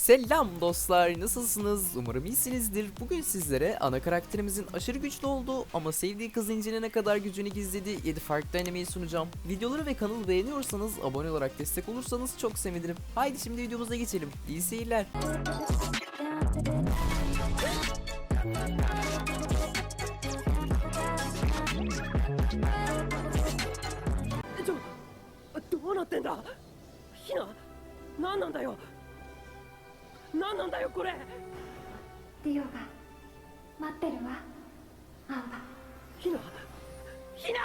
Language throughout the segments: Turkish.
Selam dostlar nasılsınız? Umarım iyisinizdir. Bugün sizlere ana karakterimizin aşırı güçlü olduğu ama sevdiği kız incinene kadar gücünü gizlediği 7 farklı animeyi sunacağım. Videoları ve kanalı beğeniyorsanız abone olarak destek olursanız çok sevinirim. Haydi şimdi videomuza geçelim. İyi seyirler. ちょどうなってんだひな何なんだよ 何なんだよこれリオが待ってるわアンバひなひな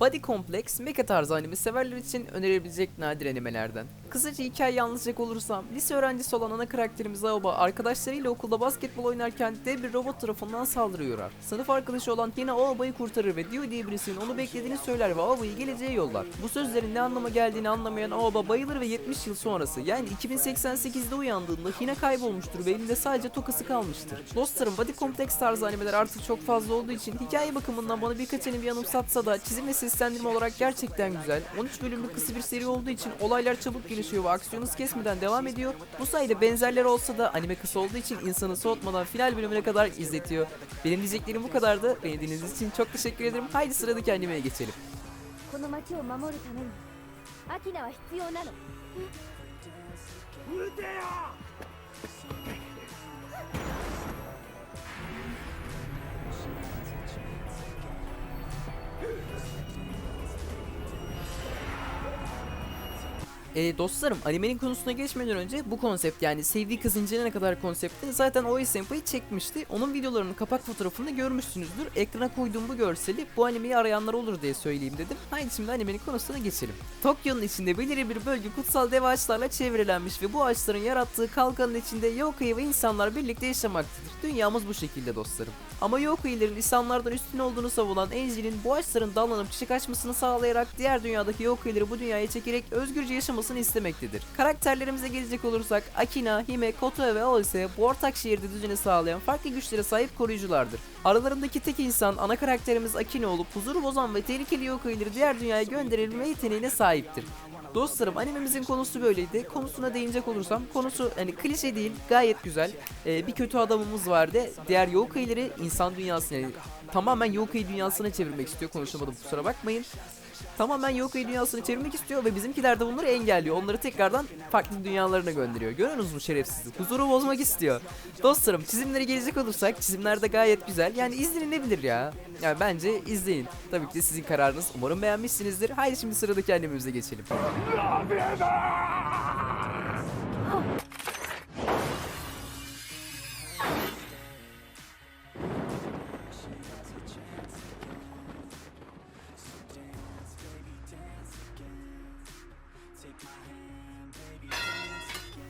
Body Complex, mecha tarzı anime severler için önerebilecek nadir animelerden. Kısaca hikaye anlatacak olursam, lise öğrencisi olan ana karakterimiz Aoba arkadaşlarıyla okulda basketbol oynarken dev bir robot tarafından saldırıyorlar. Sınıf arkadaşı olan Hina Aoba'yı kurtarır ve Dio diye birisinin onu beklediğini söyler ve Aoba'yı geleceğe yollar. Bu sözlerin ne anlama geldiğini anlamayan Aoba bayılır ve 70 yıl sonrası yani 2088'de uyandığında Hina kaybolmuştur ve elinde sadece tokası kalmıştır. Dostlarım Body Complex tarzı animeler artık çok fazla olduğu için hikaye bakımından bana birkaç anime yanımsatsa da çizim ve seslendirme olarak gerçekten güzel. 13 bölümlük kısa bir seri olduğu için olaylar çabuk gelişiyor ve aksiyonu kesmeden devam ediyor. Bu sayede benzerleri olsa da anime kısa olduğu için insanı soğutmadan final bölümüne kadar izletiyor. Benim diyeceklerim bu kadardı. Beni dinlediğiniz için çok teşekkür ederim. Haydi sıradaki animeye geçelim. この町を守るためにアキナは必要なの撃てよ E, dostlarım animenin konusuna geçmeden önce bu konsept yani sevdiği kız incelene kadar konsepti zaten Oe Senpai çekmişti. Onun videolarının kapak fotoğrafını görmüşsünüzdür. Ekrana koyduğum bu görseli bu animeyi arayanlar olur diye söyleyeyim dedim. Haydi şimdi animenin konusuna geçelim. Tokyo'nun içinde belirli bir bölge kutsal dev ağaçlarla çevrelenmiş ve bu ağaçların yarattığı kalkanın içinde yokai ve insanlar birlikte yaşamaktadır. Dünyamız bu şekilde dostlarım. Ama yokailerin insanlardan üstün olduğunu savunan Enji'nin bu ağaçların dallanıp çiçek açmasını sağlayarak diğer dünyadaki yokaileri bu dünyaya çekerek özgürce yaşamasını istemektedir. Karakterlerimize gelecek olursak Akina, Hime, Kotoe ve Ao ise bu ortak şehirde düzeni sağlayan farklı güçlere sahip koruyuculardır. Aralarındaki tek insan ana karakterimiz Akina olup huzuru bozan ve tehlikeli yokaileri diğer dünyaya gönderebilme yeteneğine sahiptir. Dostlarım animemizin konusu böyleydi. Konusuna değinecek olursam konusu hani klişe değil gayet güzel. Ee, bir kötü adamımız vardı. Diğer yokaileri insan dünyasına tamamen yokai dünyasına çevirmek istiyor. Konuşamadım kusura bakmayın. Tamamen yokai dünyasını çevirmek istiyor ve bizimkiler de bunları engelliyor. Onları tekrardan farklı dünyalarına gönderiyor. Görüyorsunuz mu şerefsizlik? Huzuru bozmak istiyor. Dostlarım çizimlere gelecek olursak çizimler de gayet güzel. Yani izlenebilir ya. Yani bence izleyin. Tabii ki de sizin kararınız. Umarım beğenmişsinizdir. Haydi şimdi sıradaki animemize geçelim.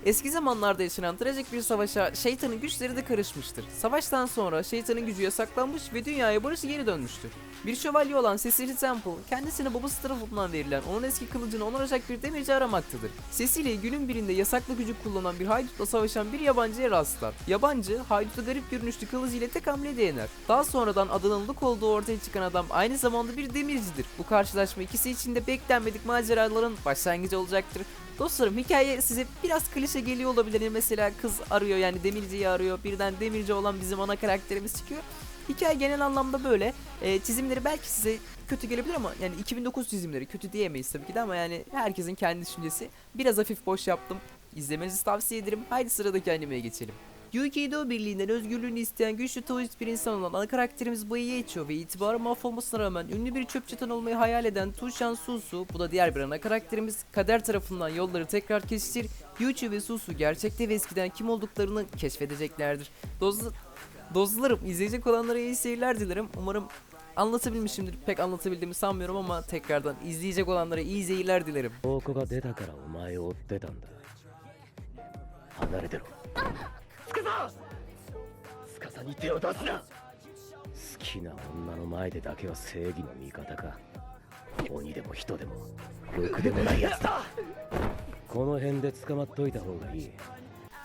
'Eski zamanlarda yaşanan trajik bir savaşa şeytanın güçleri de karışmıştır. Savaştan sonra şeytanın gücü yasaklanmış ve dünyaya barış geri dönmüştür. Bir şövalye olan Cecily Temple, kendisine babası tarafından verilen onun eski kılıcını onaracak bir demirci aramaktadır. Cecily günün birinde yasaklı gücü kullanan bir haydutla savaşan bir yabancıya rastlar. Yabancı, haydutu garip görünüşlü kılıcıyla tek hamlede yener. Daha sonradan adının Luke olduğu ortaya çıkan adam aynı zamanda bir demircidir. Bu karşılaşma ikisi için de beklenmedik maceraların başlangıcı olacaktır. Dostlarım hikaye size biraz klişe geliyor olabilir. Mesela kız arıyor yani demirciyi arıyor. Birden demirci olan bizim ana karakterimiz çıkıyor. Hikaye genel anlamda böyle. Ee, çizimleri belki size kötü gelebilir ama yani 2009 çizimleri kötü diyemeyiz tabii ki de ama yani herkesin kendi düşüncesi. Biraz hafif boş yaptım. İzlemenizi tavsiye ederim. Haydi sıradaki animeye geçelim. Yukido Birliği'nden özgürlüğünü isteyen güçlü Taoist bir insan olan ana karakterimiz Bai Yecho ve itibarı mahvolmasına rağmen ünlü bir çöp çatan olmayı hayal eden Tushan Susu, bu da diğer bir ana karakterimiz, kader tarafından yolları tekrar kesişir, Yuchi ve Susu gerçekte ve eskiden kim olduklarını keşfedeceklerdir. dozlarım, izleyecek olanlara iyi seyirler dilerim. Umarım anlatabilmişimdir. Pek anlatabildiğimi sanmıyorum ama tekrardan izleyecek olanlara iyi seyirler dilerim. 証拠が出たからお前を追ってたんだ離れてろスカサに手を出すな好きな女の前でだけは正義の味方か鬼でも人でもろくでもないやつだこの辺で捕まっといた方がいい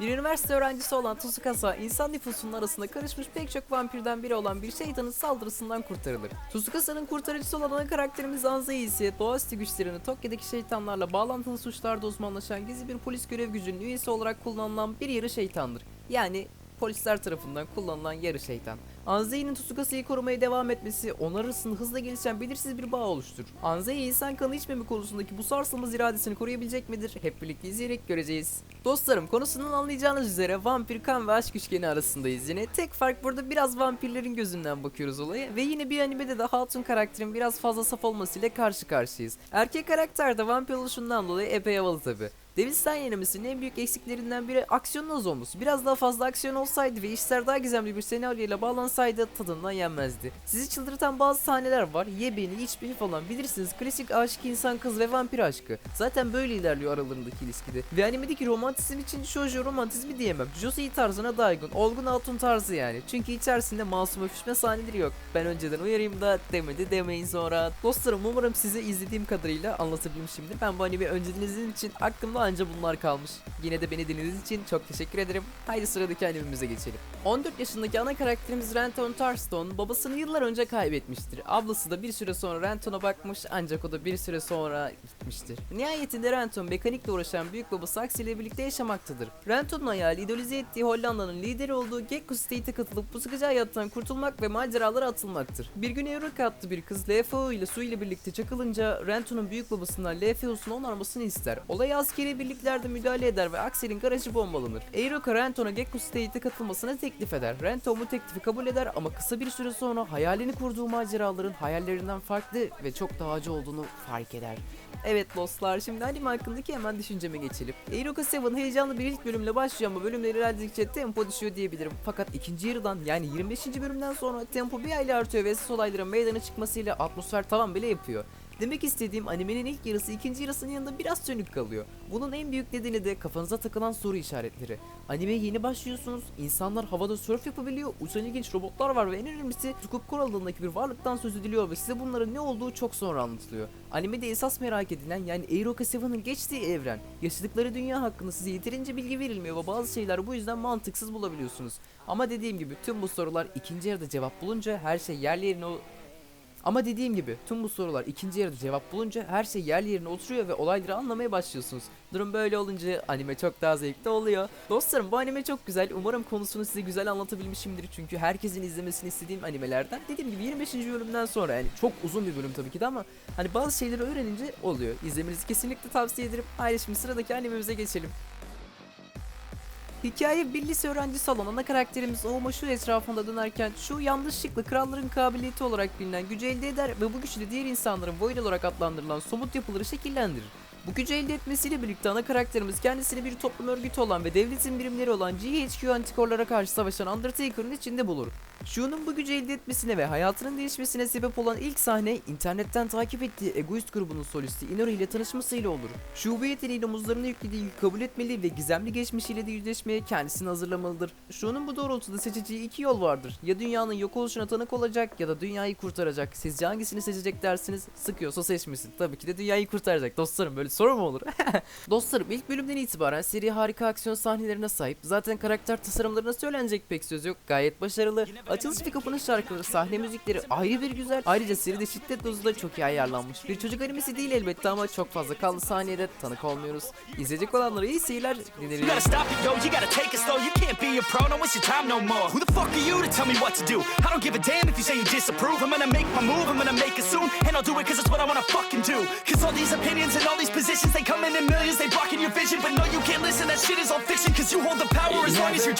bir üniversite öğrencisi olan Tsukasa, insan nüfusunun arasında karışmış pek çok vampirden biri olan bir şeytanın saldırısından kurtarılır. Tsukasa'nın kurtarıcısı olan ana karakterimiz Anzai ise doğaüstü güçlerini Tokyo'daki şeytanlarla bağlantılı suçlarda uzmanlaşan gizli bir polis görev gücünün üyesi olarak kullanılan bir yarı şeytandır. Yani polisler tarafından kullanılan yarı şeytan. Anzei'nin Tsukasa'yı korumaya devam etmesi onlar arasında hızla gelişen belirsiz bir bağ oluşturur. Anzei insan kanı içmeme konusundaki bu sarsılmaz iradesini koruyabilecek midir? Hep birlikte izleyerek göreceğiz. Dostlarım konusundan anlayacağınız üzere vampir kan ve aşk üçgeni arasındayız yine. Tek fark burada biraz vampirlerin gözünden bakıyoruz olaya ve yine bir animede de hatun karakterin biraz fazla saf olmasıyla karşı karşıyayız. Erkek karakter de vampir oluşundan dolayı epey havalı tabi. Devilstein yenemesinin en büyük eksiklerinden biri aksiyonun az olması. Biraz daha fazla aksiyon olsaydı ve işler daha gizemli bir senaryoyla bağlansaydı tadından yenmezdi. Sizi çıldırtan bazı sahneler var. Ye beni, iç beni falan bilirsiniz. Klasik aşık insan kız ve vampir aşkı. Zaten böyle ilerliyor aralarındaki ilişkide. Ve animedeki romantizm için shoujo romantizmi diyemem. Josei tarzına daygın, olgun hatun tarzı yani. Çünkü içerisinde masum öpüşme sahneleri yok. Ben önceden uyarayım da demedi demeyin sonra. Dostlarım umarım size izlediğim kadarıyla anlatabilmişimdir. Ben bu animeyi önceden izlediğim için aklımda anca bunlar kalmış. Yine de beni dinlediğiniz için çok teşekkür ederim. Haydi sıradaki animemize geçelim. 14 yaşındaki ana karakterimiz Renton Tarstone babasını yıllar önce kaybetmiştir. Ablası da bir süre sonra Renton'a bakmış ancak o da bir süre sonra gitmiştir. Nihayetinde Renton mekanikle uğraşan büyük babası Axel ile birlikte yaşamaktadır. Renton'un hayali idolize ettiği Hollanda'nın lideri olduğu Gekko State'e katılıp bu sıkıcı hayattan kurtulmak ve maceralara atılmaktır. Bir gün Eureka adlı bir kız LFO ile Su ile birlikte çakılınca Renton'un büyük babasından LFO'sunu onarmasını ister. Olaya askeri birliklerde müdahale eder ve Axel'in garajı bombalanır. Eureka Renton'a Gekko State'e katılmasını teklif eder. Renton bu teklifi kabul eder ama kısa bir süre sonra hayalini kurduğu maceraların hayallerinden farklı ve çok daha acı olduğunu fark eder. Evet dostlar şimdi anime hakkındaki hemen düşünceme geçelim. Eureka 7 heyecanlı bir ilk bölümle başlıyor ama bölümler ilerledikçe tempo düşüyor diyebilirim. Fakat ikinci yarıdan yani 25. bölümden sonra tempo bir hayli artıyor ve esas olayların meydana çıkmasıyla atmosfer tavan bile yapıyor. Demek istediğim animenin ilk yarısı ikinci yarısının yanında biraz sönük kalıyor. Bunun en büyük nedeni de kafanıza takılan soru işaretleri. Animeye yeni başlıyorsunuz, insanlar havada surf yapabiliyor, uçan ilginç robotlar var ve en önemlisi Tukup kuralındaki bir varlıktan söz ediliyor ve size bunların ne olduğu çok sonra anlatılıyor. Animede esas merak edilen yani Eiroka 7'ın geçtiği evren, yaşadıkları dünya hakkında size yeterince bilgi verilmiyor ve bazı şeyler bu yüzden mantıksız bulabiliyorsunuz. Ama dediğim gibi tüm bu sorular ikinci yarıda cevap bulunca her şey yerli yerine ama dediğim gibi tüm bu sorular ikinci yarıda cevap bulunca her şey yerli yerine oturuyor ve olayları anlamaya başlıyorsunuz. Durum böyle olunca anime çok daha zevkli oluyor. Dostlarım bu anime çok güzel. Umarım konusunu size güzel anlatabilmişimdir. Çünkü herkesin izlemesini istediğim animelerden. Dediğim gibi 25. bölümden sonra yani çok uzun bir bölüm tabii ki de ama hani bazı şeyleri öğrenince oluyor. İzlemenizi kesinlikle tavsiye ederim. Haydi şimdi sıradaki animemize geçelim. Hikaye bir lise öğrencisi olan ana karakterimiz Ouma Shu etrafında dönerken Shu yanlışlıkla kralların kabiliyeti olarak bilinen gücü elde eder ve bu güçle diğer insanların void olarak adlandırılan somut yapıları şekillendirir. Bu gücü elde etmesiyle birlikte ana karakterimiz kendisini bir toplum örgütü olan ve devletin birimleri olan GHQ antikorlara karşı savaşan Undertaker'ın içinde bulur. Shu'nun bu gücü elde etmesine ve hayatının değişmesine sebep olan ilk sahne internetten takip ettiği egoist grubunun solisti Inori ile tanışmasıyla olur. Shu bu yeteneğiyle omuzlarına yüklediği yükü kabul etmeli ve gizemli geçmişiyle de yüzleşmeye kendisini hazırlamalıdır. Shu'nun bu doğrultuda seçeceği iki yol vardır. Ya dünyanın yok oluşuna tanık olacak ya da dünyayı kurtaracak. Sizce hangisini seçecek dersiniz? Sıkıyorsa seçmesin. Tabii ki de dünyayı kurtaracak. Dostlarım böyle soru mu olur? Dostlarım ilk bölümden itibaren seri harika aksiyon sahnelerine sahip. Zaten karakter tasarımlarına söylenecek pek söz yok. Gayet başarılı. Açılış ve kapanış şarkıları, sahne müzikleri ayrı bir güzel. Ayrıca seride şiddet dozu da çok iyi ayarlanmış. Bir çocuk animesi değil elbette ama çok fazla kaldı sahneye de tanık olmuyoruz. İzleyecek olanlara iyi seyirler. These positions you